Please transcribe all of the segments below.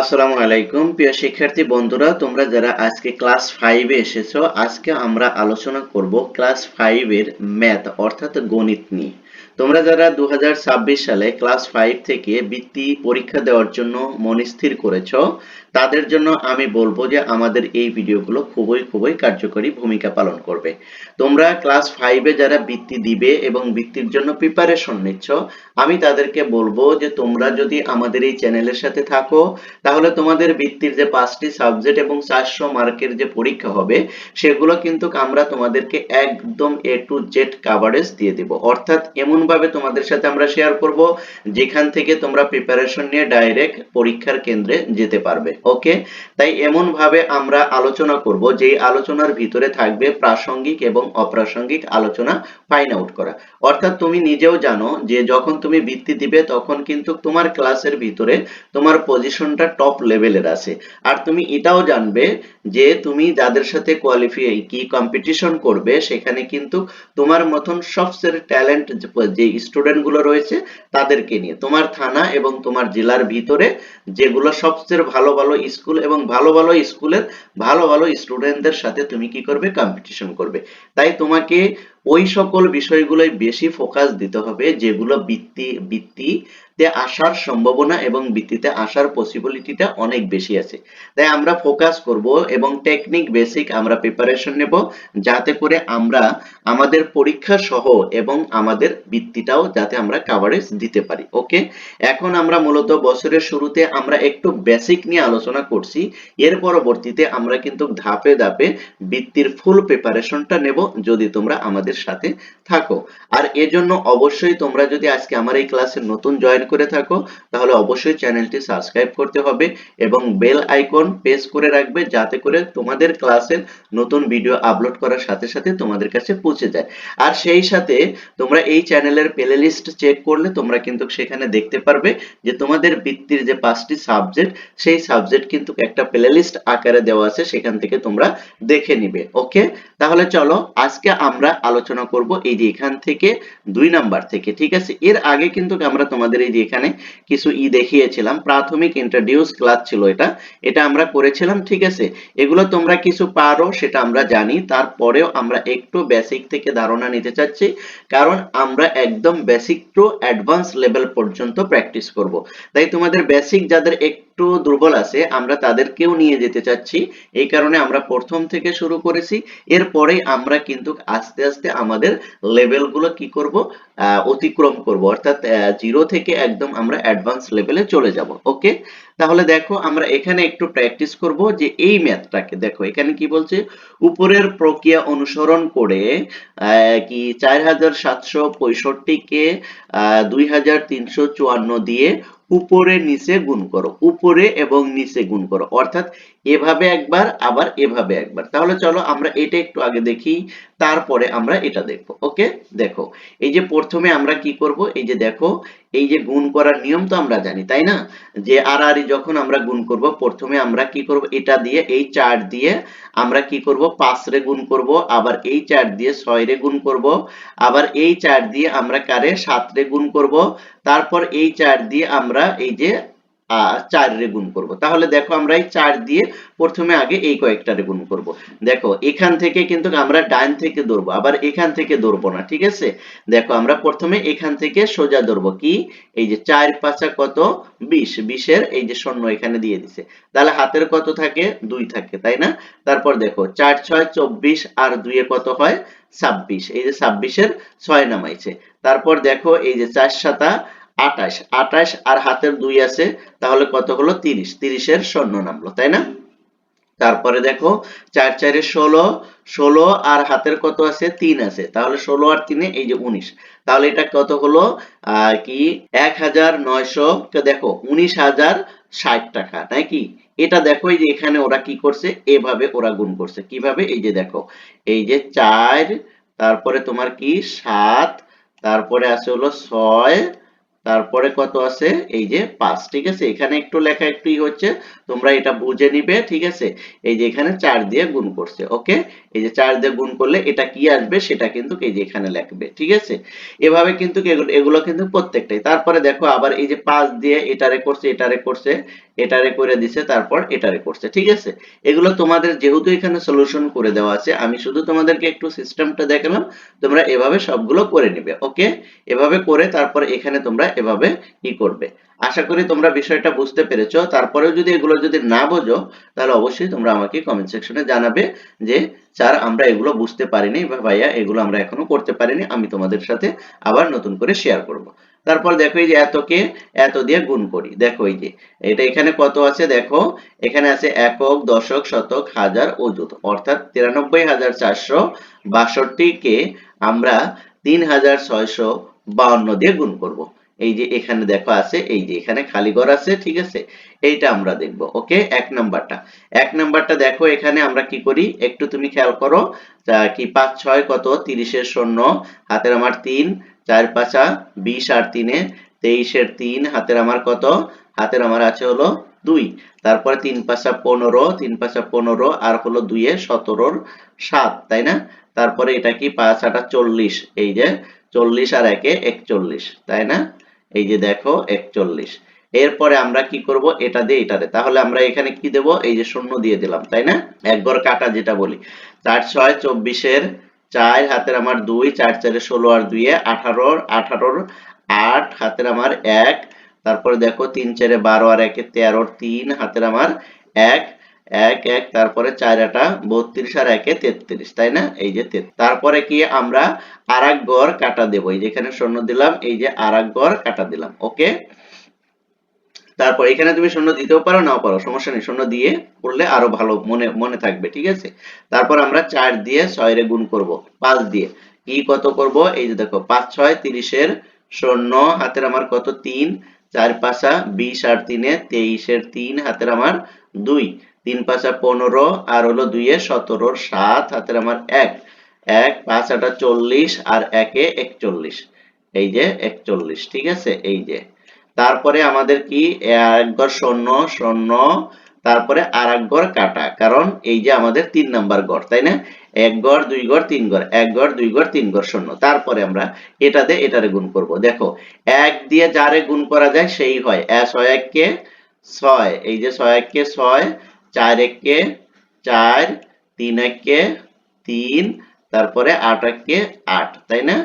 আসসালামু আলাইকুম। প্রিয় শিক্ষার্থী বন্ধুরা, তোমরা যারা আজকে ক্লাস ফাইভে এসেছ, আজকে আমরা আলোচনা করব ক্লাস ফাইভের ম্যাথ অর্থাৎ গণিত নিয়ে। তোমরা যারা দু হাজার ছাব্বিশ সালে ক্লাস ফাইভ থেকে বৃত্তি পরীক্ষা দেওয়ার জন্য মনস্থির করেছ, তাদের জন্য আমি বলব যে আমাদের এই ভিডিওগুলো খুবই খুবই কার্যকরী ভূমিকা পালন করবে। তোমরা ক্লাস ফাইভে যারা বৃত্তি দিবে এবং বৃত্তির জন্য প্রিপারেশন নিচ্ছ, আমি তাদেরকে বলব যে তোমরা যদি আমাদের এই চ্যানেলের সাথে থাকো, তাহলে তোমাদের বৃত্তির যে পাঁচটি সাবজেক্ট এবং চারশো মার্কের যে পরীক্ষা হবে, সেগুলো কিন্তু আমরা তোমাদেরকে একদম এ টু জেড কাভারেজ দিয়ে দেব। অর্থাৎ এমন ভাবে তোমাদের সাথে আমরা শেয়ার করব, যেখান থেকে তোমরা প্রিপারেশন নিয়ে ডাইরেক্ট পরীক্ষার কেন্দ্রে যেতে পারবে ওকে তাই এমন ভাবে আমরা আলোচনা করব, যে আলোচনার ভিতরে থাকবে প্রাসঙ্গিক এবং অপ্রাসঙ্গিক আলোচনা ফাইন্ড আউট করা। অর্থাৎ তুমি নিজেও জানো যে যখন তুমি বৃত্তি দিবে, তখন কিন্তু তোমার ক্লাসের ভিতরে তোমার পজিশনটা টপ লেভেলের আছে। আর তুমি এটাও জানবে যে তুমি যাদের সাথে কোয়ালিফাই কি কম্পিটিশন করবে, সেখানে কিন্তু তোমার মতন সবচেয়ে ট্যালেন্ট যে স্টুডেন্টগুলো রয়েছে, তাদেরকে নিয়ে। তোমার থানা এবং তোমার জেলার ভিতরে যেগুলো সবচেয়ে ভালো ভালো স্কুল এবং ভালো ভালো স্কুলের ভালো ভালো স্টুডেন্টদের সাথে তুমি কি করবে? কম্পিটিশন করবে। তাই তোমাকে ওই সকল বিষয়গুলোই বেশি ফোকাস দিতে হবে, যেগুলো বৃত্তি বৃত্তিতে আসার সম্ভাবনা এবং বৃত্তিতে আসার পসিবিলিটিটা অনেক বেশি আছে। তাই আমরা ফোকাস করব এবং টেকনিক বেসিক আমরা প্রিপারেশন নেব, যাতে করে আমরা আমাদের পরীক্ষা সহ এবং আমাদের বৃত্তিটাও যাতে আমরা কাভারেজ দিতে পারি ওকে এখন আমরা মূলত বছরের শুরুতে আমরা একটু বেসিক নিয়ে আলোচনা করছি, এর পরবর্তীতে আমরা কিন্তু ধাপে ধাপে বৃত্তির ফুল প্রিপারেশনটা নেব, যদি তোমরা আমাদের সাথে থাকো। আর এজন্য অবশ্যই তোমরা যদি আজকে আমার এই ক্লাসে নতুন জয়েন করে থাকো, তাহলে অবশ্যই চ্যানেলটি সাবস্ক্রাইব করতে হবে এবং বেল আইকন প্রেস করে রাখবে যাতে করে তোমাদের ক্লাসের নতুন ভিডিও আপলোড করার সাথে সাথে তোমাদের কাছে পৌঁছে যায়। আর সেই সাথে তোমরা এই চ্যানেলের প্লে লিস্ট চেক করলে তোমরা কিন্তু সেখানে দেখতে পারবে যে তোমাদের বৃত্তির যে পাঁচটি সাবজেক্ট সেই সাবজেক্ট কিন্তু একটা প্লে লিস্ট আকারে দেওয়া আছে, সেখান থেকে তোমরা দেখে নিবে। ওকে তাহলে চলো, আজকে আমরা আলোচনা করব এই যে এখান থেকে দুই নাম্বার থেকে, ঠিক আছে? এর আগে কিন্তু আমরা তোমাদের এই যে এখানে কিছু ই দেখিয়েছিলাম, প্রাথমিক ইন্ট্রোডিউস ক্লাস ছিল এটা এটা আমরা করেছিলাম, ঠিক আছে? এগুলো তোমরা কিছু পারো, সেটা আমরা জানি। তারপরেও আমরা একটু বেসিক থেকে ধারণা নিতে চাচ্ছি, কারণ আমরা একদম বেসিক টু অ্যাডভান্স লেভেল পর্যন্ত প্র্যাকটিস করব। তাই তোমাদের বেসিক যাদের একটু দুর্বল আছে, আমরা তাদেরকেও নিয়ে যেতে চাচ্ছি। এই কারণে আমরা প্রথম থেকে শুরু করেছি। এরপরেই আমরা কিন্তু আস্তে আস্তে আমাদের লেভেলগুলো কি করব অতিক্রম করব। অর্থাৎ জিরো থেকে একদম আমরা অ্যাডভান্স লেভেলে চলে যাব ওকে তাহলে দেখো, আমরা এখানে একটু প্র্যাকটিস করব যে এই ম্যাথটাকে দেখো, এখানে কি বলছে? উপরের প্রক্রিয়া অনুসরণ করে কি চার হাজার সাতশো পঁয়ষট্টিকে দুই হাজার তিনশো চুয়ান্ন দিয়ে উপরে, নিচে গুণ করো। উপরে এবং নিচে গুণ করো। অর্থাৎ এভাবে একবার, আবার এভাবে একবার। তাহলে চলো আমরা এটা একটু আগে দেখি, তারপরে আমরা এটা দেখব। ওকে? দেখো, এই যে প্রথমে আমরা কি করব? এই যে দেখো এই যে গুণ করার নিয়ম তো আমরা জানি, তাই না? যে আর আর যখন আমরা গুণ করব, প্রথমে আমরা কি করব? এটা দিয়ে, এই চার দিয়ে আমরা কি করব? পাঁচ রে গুণ করব, আবার এই চার দিয়ে ছয় রে গুণ করব, আবার এই চার দিয়ে আমরা কারে সাত রে গুণ করব, তারপর এই চার দিয়ে আমরা এই যে চার রে গুণ করব। তাহলে দেখো আমরা এই চার দিয়ে প্রথমে আগে এই কয়েকটারে গুণ করব। দেখো, এখান থেকে কিন্তু আমরা ডান থেকে ধরবো, আবার এখান থেকে ধরবো না, ঠিক আছে? দেখো, আমরা প্রথমে এখান থেকে সোজা ধরবো কি? এই যে চার পাঁচা কত? বিশ। বিশের এই যে শূন্য এখানে দিয়ে দিছে। তাহলে হাতের কত থাকে? দুই থাকে, তাই না? তারপর দেখো, চার, ছয়, চব্বিশ আর দুইয়ে কত হয়? ছাব্বিশ। এই যে ছাব্বিশের ছয় নামাইছে। তারপর দেখো, এই যে চার সাতা আটাশ আটাশ আর হাতের দুই আছে, তাহলে কত হলো? তিরিশ। তিরিশের শূন্য নামলো, তাই না? তারপরে দেখো, চার, চারে ষোলো ষোলো আর হাতের কত আছে? তিন আছে। তাহলে ষোলো আর তিনে, এই যে উনিশ। তাহলে এটা কত হলো? আহ, কি? এক হাজার নয়শো দেখো, উনিশ হাজার ষাট টাকা নাকি এটা দেখো, এই যে এখানে ওরা কি করছে? এভাবে ওরা গুণ করছে। কীভাবে? এই যে দেখো, এই যে চার, তারপরে তোমার কি? সাত, তারপরে আছে হলো ছয় তারপরে কত আছে? এই যে পাঁচ, ঠিক আছে? এখানে একটু লেখা একটু হচ্ছে, তোমরা এটা বুঝে নিবে, ঠিক আছে? এই যে এখানে চার দিয়ে গুণ করছে, ওকে? এই যে চার দিয়ে গুণ করলে এটা কি আসবে? সেটা কিন্তু এই যে এখানে লিখবে, ঠিক আছে? এভাবে কিন্তু এগুলো কিন্তু প্রত্যেকটাই। তারপরে দেখো আবার এই যে পাঁচ দিয়ে এটারে করছে এটারে করছে, এটারে করে দিছে, তারপর এটারে করছে, ঠিক আছে? এগুলো তোমাদের যেহেতু এখানে সলিউশন করে দেওয়া আছে, আমি শুধু তোমাদেরকে একটু সিস্টেমটা দেখালাম, তোমরা এভাবে সবগুলো করে নিবে, ওকে? এভাবে করে তারপর এখানে তোমরা এভাবে ই করবে। আশা করি তোমরা বিষয়টা বুঝতে পেরেছ। তারপরেও যদি এগুলো যদি না বোঝো, তাহলে অবশ্যই তোমরা আমাকে কমেন্ট সেকশনে জানাবে যে, স্যার, আমরা এগুলো বুঝতে পারিনি বা ভাইয়া এগুলো আমরা এখনও করতে পারিনি, আমি তোমাদের সাথে আবার নতুন করে শেয়ার করব। তারপর দেখো এই যে এতকে, এত দিয়ে গুণ করি। দেখো এই যে, এটা এখানে কত আছে? দেখো, এখানে আছে একক, দশক, শতক, হাজার অযুত অর্থাৎ তিরানব্বই হাজার চারশো বাষট্টিকে আমরা তিন হাজার ছয়শো বাউন্ন দিয়ে গুণ করব। এই যে এখানে দেখো আছে, এই যে এখানে খালি ঘর আছে, ঠিক আছে? এইটা আমরা দেখব, ওকে? এক নাম্বারটা। এক নাম্বারটা দেখো, এখানে আমরা কি করি? একটু তুমি খেয়াল করো কি পাঁচ, ছয় কত? তিরিশের শূন্য, হাতের আমার তিন, চার, পাঁচা বিশ আর তিনে, তেইশের তিন, হাতের আমার কত? হাতের আমার আছে হলো দুই। তারপরে তিন, পাঁচা পনেরো, তিন, পাঁচা পনেরো, আর হলো দুইয়ে সতেরোর সাত, তাই না? তারপরে এটা কি? পাঁচ, আটা চল্লিশ, এই যে চল্লিশ আর একে একচল্লিশ, তাই না? এই যে দেখো, একচল্লিশ। এরপরে আমরা কি করব? এটা দিয়ে এটারে তাহলে আমরা এখানে কি দেব? এই যে শূন্য দিয়ে দিলাম, তাই না? এক ঘর কাটা যেটা বলি। চার ছয় চব্বিশের চার, হাতের আমার দুই, চার চারে ষোলো আর দুইয়ে আঠারোর আঠারোর আট, হাতের আমার এক। তারপরে দেখো, তিন চারে বারো আর একে তেরোর তিন, হাতের আমার এক। এক এক, তারপরে চার আটা, বত্রিশ আর একে তেত্রিশ, তাই না? এই যে তারপরে কি আমরা আর এক গড় কাটা দেবো। এই যেখানে শূন্য দিলাম, এই যে আর এক গড় কাটা দিলাম, ওকে? তারপর এখানে তুমি শূন্য দিতেও পারো, নাও পারো, সমস্যা নেই। শূন্য দিয়ে করলে আরও ভালো মনে মনে থাকবে, ঠিক আছে? তারপর আমরা চার দিয়ে ছয় রে গুণ করব, পাঁচ দিয়ে। কি কত করব? এই যে দেখো, পাঁচ, ছয়, তিরিশের শূন্য হাতের আমার কত? তিন, চার, পাঁচা, বিশ আর তিনে তেইশের তিন, হাতের আমার দুই। তিন পাঁচা পনেরো, আর হলো দুইয়ে সতেরোর সাত, হাতের আমার এক। এক, পাঁচ, আটা চল্লিশ, আর একে একচল্লিশ। এই যে একচল্লিশ, ঠিক আছে? এই যে। তারপরে আমাদের কি? এক ঘর শূন্য শূন্য। তারপরে আর এক ঘর কাটা, কারণ এই যে আমাদের তিন নাম্বার গড় তাই না? এক গড় দুই গড় তিন গড় এক গড় দুই গড় তিন গড় শূন্য। তারপরে আমরা এটাতে এটারে গুণ করব। দেখো, এক দিয়ে যারে গুণ করা যায়, সেই হয়। এ ছয় এককে ছয়। এই যে ছয় এককে ছয় চার এককে চার তিন এককে তিন, তারপরে আট এককে আট, তাই না?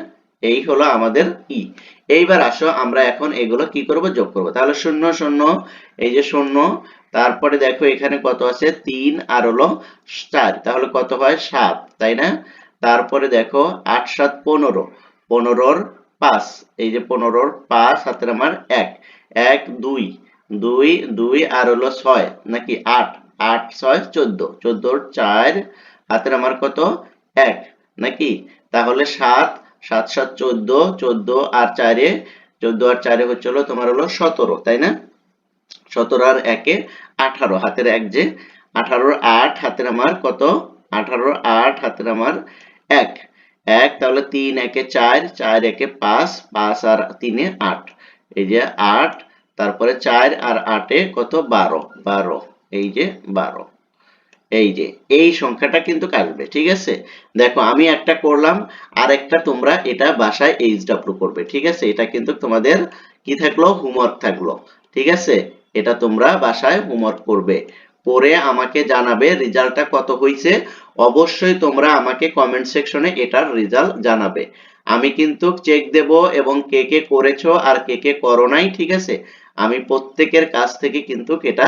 এই হলো আমাদের ই। এইবার আসো, আমরা এখন এগুলো কি করব? যোগ করব। তাহলে শূন্য শূন্য, এই যে শূন্য, তারপরে দেখো এখানে কত আছে? তিন, আর হলো চার। তাহলে কত হয়? সাত, তাই না? তারপরে দেখো, আট, সাত, পনেরো। পনেরোর পাঁচ, এই যে পনেরোর পাঁচ হাতের আমার এক। এক, দুই দুই দুই, আর হলো ছয়, নাকি আট? আট, ছয়, চোদ্দ। চোদ্দোর চার, হাতের আমার কত? এক। নাকি? তাহলে সাত সাত সাত, চোদ্দ চোদ্দ আর চারে, চোদ্দ আর চারে হচ্ছে হলো তোমার হলো সতেরো, তাই না? সতেরো আর একে আঠারো। হাতের এক যে আঠারোর আট, হাতের আমার কত? আঠারোর আট, হাতের আমার এক। এক, তাহলে তিন, একে চার চার, একে পাঁচ পাঁচ আর তিনে আট। এই যে আট, তারপরে চার আর আটে কত? বারো। বারো। এই যে বারো। এই যে, এই সংখ্যাটা কিন্তু কাটবে, ঠিক আছে? দেখো, আমি একটা করলাম আর একটা তোমরা এটা বাসায় এইচ ডাব্লিউ করবে, ঠিক আছে? এটা কিন্তু তোমাদের কি থাকল? হোমওয়ার্ক থাকল, ঠিক আছে? এটা তোমরা বাসায় হোমওয়ার্ক করবে। পরে আমাকে জানাবে রেজাল্টটা কত হয়েছে অবশ্যই তোমরা আমাকে কমেন্ট সেকশনে এটার রেজাল্ট জানাবে। আমি কিন্তু চেক দেব এবং কে কে করেছ আর কে কে করো নাই, ঠিক আছে? আমি প্রত্যেকের কাছ থেকে কিন্তু এটা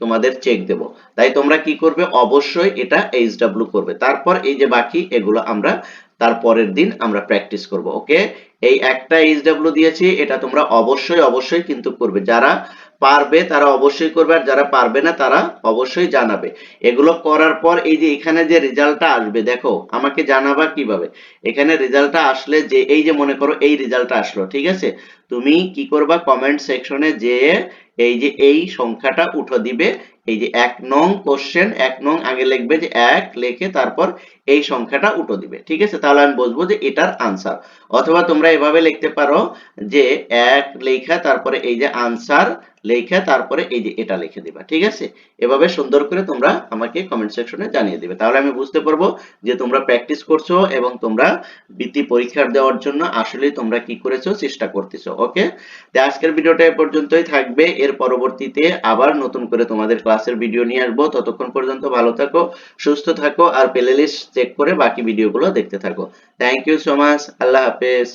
তোমাদের চেক দেব। তাই তোমরা কি করবে? অবশ্যই এটা এইচ ডাব্লু করবে। তারপর এই যে বাকি, এগুলো আমরা তারপরের দিন আমরা প্র্যাকটিস করব ওকে এই একটা এইচ ডাব্লিউ দিয়েছি, এটা তোমরা অবশ্যই অবশ্যই কিন্তু করবে। যারা পারবে তারা অবশ্যই করবে, আর যারা পারবে না তারা অবশ্যই জানাবে। এগুলো করার পর এই যে এখানে যে রেজাল্টটা আসবে, দেখো, আমাকে জানাবা কীভাবে? এখানে রেজাল্টটা আসলে যে, এই যে মনে করো এই রেজাল্টটা আসলো, ঠিক আছে? তুমি কি করবা কমেন্ট সেকশনে যে এই যে এই সংখ্যাটা উঠো দিবে এই যে এক নং কোশ্চেন এক নং আগে লিখবে যে এক লিখে তারপর এই সংখ্যাটা উঠো দিবে, ঠিক আছে? তাহলে আমি বলব যে এটার আনসার অথবা তোমরা এভাবে লিখতে পারো যে এক লেখা তারপরে এই যে আনসার লেখা তারপরে এই যে এটা লিখে দিবা, ঠিক আছে? এভাবে সুন্দর করে তোমরা আমাকে কমেন্ট সেকশনে জানিয়ে দিবে। তাহলে আমি বুঝতে পারব যে তোমরা প্র্যাকটিস করছ এবং তোমরা বৃত্তি পরীক্ষার দেওয়ার জন্য আসলে তোমরা কি করেছ, চেষ্টা করতেছো ওকে তো আজকের ভিডিওটা এ পর্যন্তই থাকবে। এর পরবর্তীতে আবার নতুন করে তোমাদের ক্লাসের ভিডিও নিয়ে আসব। ততক্ষণ পর্যন্ত ভালো থাকো, সুস্থ থাকো আর প্লে লিস্ট চেক করে বাকি ভিডিওগুলো দেখতে থাকো। Thank you so much Allah হাফেজ।